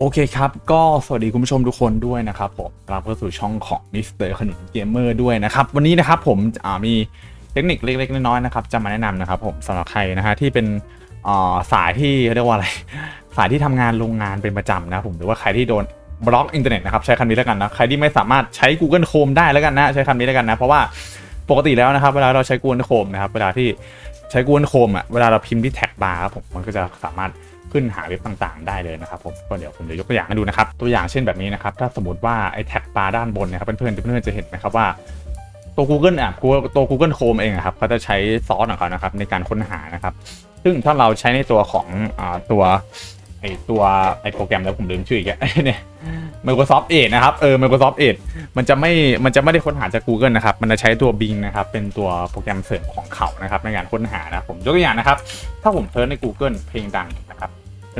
โอเคครับ ก็สวัสดีคุณผู้ชมทุกคนด้วยนะครับผมรับเข้าสู่ช่องของมิสเตอร์ขนุนเกมเมอร์ด้วยนะครับ วันนี้นะครับผมมีเทคนิคเล็ก ๆ น้อยๆนะครับ จะมาแนะนำนะครับผมสำหรับใครนะฮะที่เป็นสายที่เรียกว่าอะไร สายที่ทำงานโรงงานเป็นประจำนะผมหรือว่าใครที่โดนบล็อกอินเทอร์เน็ตนะครับใช้คำนี้แล้วกันนะใครที่ไม่สามารถใช้ Google Chrome ได้แล้วกันนะใช้คำนี้แล้วกันนะเพราะว่าปกติแล้วนะครับเวลาเราใช้ Google Chrome นะครับเวลาที่ใช้ Google Chrome อะเวลาเราพิมพ์ที่แท็กบาร์ครับผมมันก็จะสามารถ ขึ้นหาเว็บต่างๆ ได้เลยนะครับผมก็เดี๋ยวผมจะยกตัวอย่างให้ดูนะครับ ตัวอย่างเช่นแบบนี้นะครับ ถ้าสมมติว่าไอ้แท็กบาร์ด้านบนนะครับเพื่อนๆเพื่อนๆจะเห็นนะครับว่าตัว Google อะตัว Google Chrome เองอะครับเขาจะใช้ซอสของเขานะครับในการค้นหานะครับ ซึ่งถ้าเราใช้ในตัวของอตัวไอตัวไอโปรแกรมแล้วผมลืมชื่ออีกแล้วเนี่ย Microsoft Edge นะครับเออ Microsoft Edge มันจะไม่มันจะไม่ได้ค้นหาจาก Google นะครับ มันจะใช้ตัว Bing นะครับ เป็นตัวโปรแกรมเสริมของเขานะครับในการค้นหานะผมยกตัวอย่างนะครับ ถ้าผมเซิร์ชใน Google เพลงดังนะครับ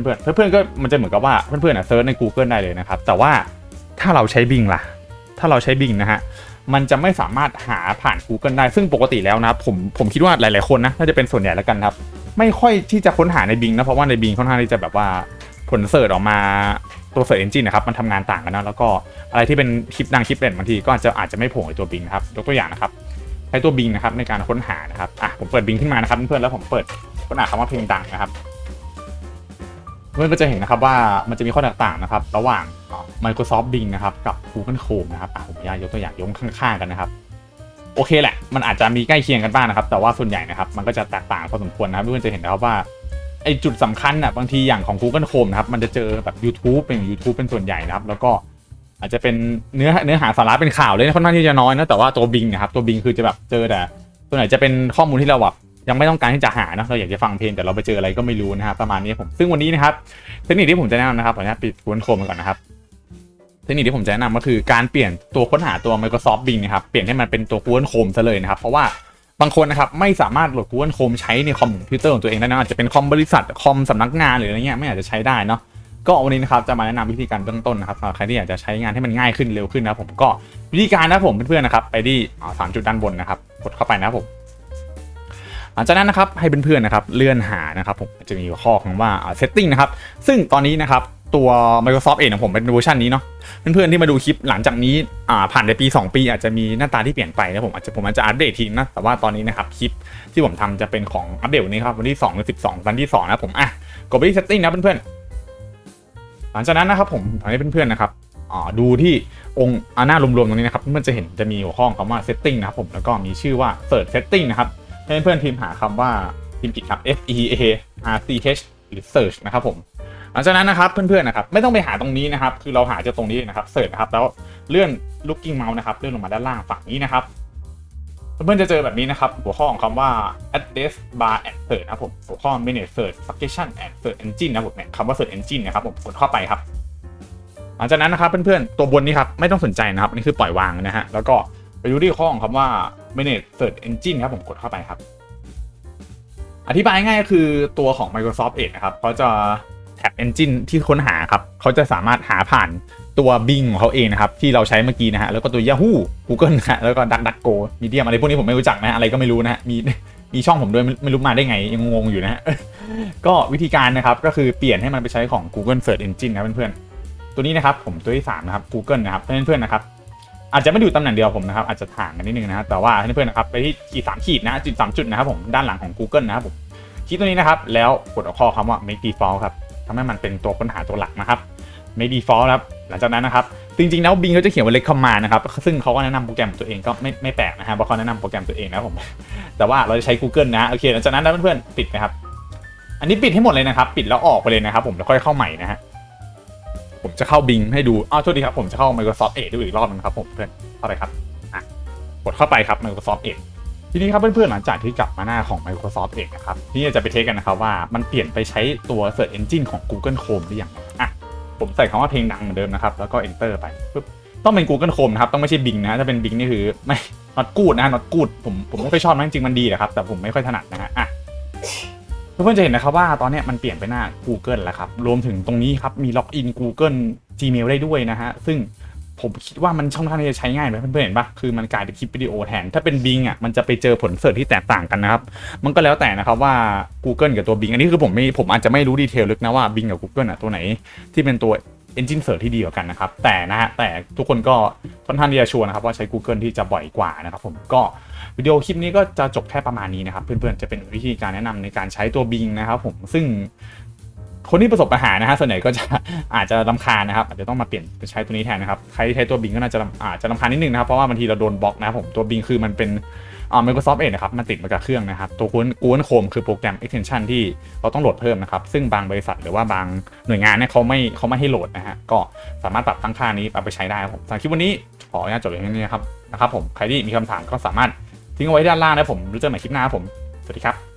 เพื่อนเพื่อนๆก็มันจะเหมือนกับว่าเพื่อนๆอะเซิร์ชใน Google ได้เลยนะครับ แต่ว่าถ้าเราใช้ Bing ล่ะ ถ้าเราใช้ Bing นะฮะมันจะไม่สามารถหาผ่าน Google ได้ ซึ่งปกติแล้วนะผมผมคิดว่าหลายๆคนนะน่าจะเป็นส่วนใหญ่แล้วกันครับ ไม่ค่อยที่จะค้นหาใน Bing นะ เพราะว่าใน Bing ค่อนข้างที่จะแบบว่าผลเสิร์ชออกมาตัวเสิร์ชเอนจินนะครับมันทำงานต่างกันนะแล้วก็อะไรที่เป็นคลิปดังคลิปเด่นบางทีก็อาจจะอาจจะไม่โผล่ในตัว Bing นะครับยกตัวอย่างนะครับใช้ตัว Bing นะครับในการค้นหานะครับอะผมเปิด Bing ขึ้นมานะครับเพื่อนๆแล้วผมเปิดค้นหาคำว่าเพลงดังนะครับ เพื่อนก็จะเห็นนะครับว่ามันจะมีข้อแตกต่างนะครับ ระหว่าง Microsoft Bing นะครับ กับ Google Chrome นะครับผมอยากยกตัวอย่างยกข้างๆกันนะครับ โอเคแหละ มันอาจจะมีใกล้เคียงกันบ้างนะครับ แต่ว่าส่วนใหญ่นะครับ มันก็จะแตกต่างพอสมควรนะครับเพื่อนจะเห็นนะครับว่าไอจุดสำคัญอะบางทีอย่างของ Google Chrome นะครับ มันจะเจอแบบ YouTube เป็น YouTube เป็นส่วนใหญ่นะครับ แล้วก็อาจจะเป็นเนื้อเนื้อหาสาระเป็นข่าวเลยค่อนข้างที่จะน้อยนะแต่ว่าตัว Bing นะครับตัว Bing คือจะแบบเจอแต่ส่วนใหญ่จะเป็นข้อมูลที่เราแบบ ยังไม่ต้องการที่จะหานะเราอยากจะฟังเพลงแต่เราไปเจออะไรก็ไม่รู้นะครับประมาณนี้ผมซึ่งวันนี้นะครับเทคนิคที่ผมจะแนะนำนะครับขออนุญาตปิด Google ก่อนนะครับเทคนิคที่ผมจะแนะนำก็คือการเปลี่ยนตัวค้นหาตัว Microsoft Bing นะครับเปลี่ยนให้มันเป็นตัว Google Chrome ซะเลยนะครับ เพราะว่าบางคนนะครับไม่สามารถโหลด Google Chrome ใช้ในคอมพิวเตอร์ของตัวเองได้นะอาจจะเป็นคอมบริษัทคอมสำนักงานหรืออะไรเงี้ยไม่อาจจะใช้ได้เนาะก็วันนี้นะครับจะมาแนะนำวิธีการเบื้องต้นนะครับสำหรับใครที่อยากจะใช้งานให้มันง่ายขึ้นเร็วขึ้นนะผมก็วิธีการนะผมเพื่อนๆนะครับไปที่สามจุดด้านบนนะครับกดเข้าไปนะผม หลังจากนั้นนะครับให้เพื่อนๆนะครับเลื่อนหานะครับผมจะมีหัวข้อของว่าอ่า setting นะครับซึ่งตอนนี้นะครับตัว Microsoft เองของผมเป็นเวอร์ชันนี้เนาะเพื่อนๆที่มาดูคลิปหลังจากนี้อ่าผ่านไปปี 2 ปี อาจจะมีหน้าตาที่เปลี่ยนไปนะผมอาจจะผมอาจจะอัปเดตทีนะแต่ว่าตอนนี้นะครับคลิปที่ผมทำจะเป็นของอัปเดตวันนี้ครับวันที่2หรือ12 วันที่2นะผมอะกดไปที่ setting นะเพื่อนๆหลังจากนั้นนะครับผมทำให้เพื่อนๆนะครับอ่าดูที่องค์อาหน้ารวมๆตรงนี้นะครับเพื่อนๆจะเห็นจะมีหัวข้อของคำว่า setting นะครับผมแล้วก็มีชื่อว่า search setting นะครับ ให้เพื่อนๆพิมพ์หาคำว่าพิมพ์ผิดครับ F E A R C H หรือ search นะครับผม หลังจากนั้นนะครับเพื่อนๆนะครับไม่ต้องไปหาตรงนี้นะครับ คือเราหาจากตรงนี้นะครับ search นะครับแล้วเลื่อน looking mouse นะครับเลื่อนลงมาด้านล่างฝั่งนี้นะครับเพื่อนๆจะเจอแบบนี้นะครับ หัวข้อของคำว่า address bar and search นะครับผมหัวข้อ manage search function and search engine นะครับผมเนี่ยคำว่า search engine นะครับผมกดเข้าไปครับ หลังจากนั้นนะครับเพื่อนๆตัวบนนี้ครับไม่ต้องสนใจนะครับนนี่คือปล่อยวางนะฮะแล้วก็ไปดูที่ข้อของคำว่า manage search engine ครับผมกดเข้าไปครับ อธิบายง่ายก็คือตัวของ Microsoft Edge นะครับเขาจะแท็บ engine ที่ค้นหาครับเขาจะสามารถหาผ่านตัว Bing ของเขาเองนะครับ ที่เราใช้เมื่อกี้นะฮะ แล้วก็ตัว Yahoo Google นะฮะแล้วก็ DuckDuckGo Medium อะไรพวกนี้ผมไม่รู้จักนะอะไรก็ไม่รู้นะฮะมีมีช่องผมด้วยไม่ไม่รู้มาได้ไงยังงงอยู่นะฮะก็วิธีการนะครับก็คือเปลี่ยนให้มันไปใช้ของ Google Search Engine นะเพื่อนๆตัวนี้นะครับผมตัวที่3นะครับ Google นะครับเพื่อนๆนะครับ อาจจะไม่ดูตำแหน่งเดียวผมนะครับอาจจะห่างกันนิดนึงนะครับแต่ว่าให้เพื่อนๆนะครับไปที่ขีดสามขีดนะจุดสามจุดนะครับผมด้านหลังของ Google นะครับผมคลิกตัวนี้นะครับ แล้วกดเอาข้อคำว่า make default ครับทำให้มันเป็นตัวค้นหาตัวหลักนะครับ make default ครับหลังจากนั้นนะครับ จริงๆแล้ว Bing เขาจะเขียนว่า recommend นะครับ ซึ่งเขาก็แนะนำโปรแกรมตัวเองก็ไม่ไม่แปลกนะฮะเพราะเขาแนะนำโปรแกรมตัวเองนะผม แต่ว่าเราจะใช้ Google นะ โอเค หลังจากนั้นนะเพื่อนๆ ปิดนะครับ อันนี้ปิดให้หมดเลยนะครับ ปิดแล้วออกไปเลยนะครับผม แล้วค่อยเข้าใหม่นะฮะ ผมจะเข้า Bing ให้ดูอ้าวโทษทีครับ ผมจะเข้า Microsoft Edge ดูอีกรอบนึงครับผมเพื่อนเข้าไปครับอะกดเข้าไปครับ Microsoft Edge ทีนี้ครับเพื่อนๆหลังจากที่กลับมาหน้าของ Microsoft Edge นะครับที่จะไปเทสกันนะครับว่ามันเปลี่ยนไปใช้ตัว Search Engine ของ Google Chrome หรือยังอะผมใส่คำว่าเพลงดังเหมือนเดิมนะครับ แล้วก็ Enter ไปปึ๊บต้องเป็น Google Chrome นะครับ ต้องไม่ใช่ Bing นะถ้าเป็น Bing นี่คือไม่ not good นะ not good ผมผมไม่ค่อยชอบนะจริงๆมันดีแหละครับแต่ผมไม่ค่อยถนัดนะฮะอะ เพื่อนๆจะเห็นนะครับว่าตอนนี้มันเปลี่ยนไปหน้า Google แล้วครับ รวมถึงตรงนี้ครับ มีล็อกอิน Google Gmail ได้ด้วยนะฮะ ซึ่งผมคิดว่ามันช่องทางที่จะใช้ง่ายไหมเพื่อนๆเห็นปะคือมันกลายเป็นคลิปวิดีโอแทน ถ้าเป็น Bing อะมันจะไปเจอผลเสิร์ชที่แตกต่างกันนะครับ มันก็แล้วแต่นะครับว่า Google กับตัว Bing อันนี้คือผมไม่ผมอาจจะไม่รู้ดีเทลลึกนะว่า Bing กับ Google อะตัวไหนที่เป็นตัว engine search ที่ดีกว่ากันนะครับ แต่นะฮะแต่ทุกคนก็ค่อนข้างที่จะชัวร์นะครับว่าใช้ Google ที่จะบ่อยกว่านะครับผมก็วิดีโอคลิปนี้ก็จะจบแค่ประมาณนี้นะครับ เพื่อนๆจะเป็นวิธีการแนะนำในการใช้ตัว Bing นะครับผมซึ่งคนที่ประสบปัญหานะฮะส่วนใหญ่ก็จะอาจจะรำคาญนะครับอาจจะต้องมาเปลี่ยนไปใช้ตัวนี้แทนนะครับใครที่ใช้ตัวบิงก็น่าจะรำอาจจะรำคาญนิดนึงนะครับเพราะว่าบางทีเราโดนบล็อกนะครับผมตัวบิงคือมันเป็น อ่า Microsoft Edge นะครับมันติดมากับเครื่องนะครับ ตัวคุณ Google Chrome คือโปรแกรม extension ที่เราต้องโหลดเพิ่มนะครับ ซึ่งบางบริษัทหรือว่าบางหน่วยงานเนี่ยเขาไม่เขาไม่ให้โหลดนะฮะก็สามารถปรับตั้งค่านี้เอาไปใช้ได้ครับผมสำหรับคลิปวันนี้ขออนุญาตจบอย่างนี้นะครับนะครับผมใครที่มีคำถามก็สามารถทิ้งเอาไว้ด้านล่างนะผมรู้เจอกันใหม่คลิปหน้าผมสวัสดีครับ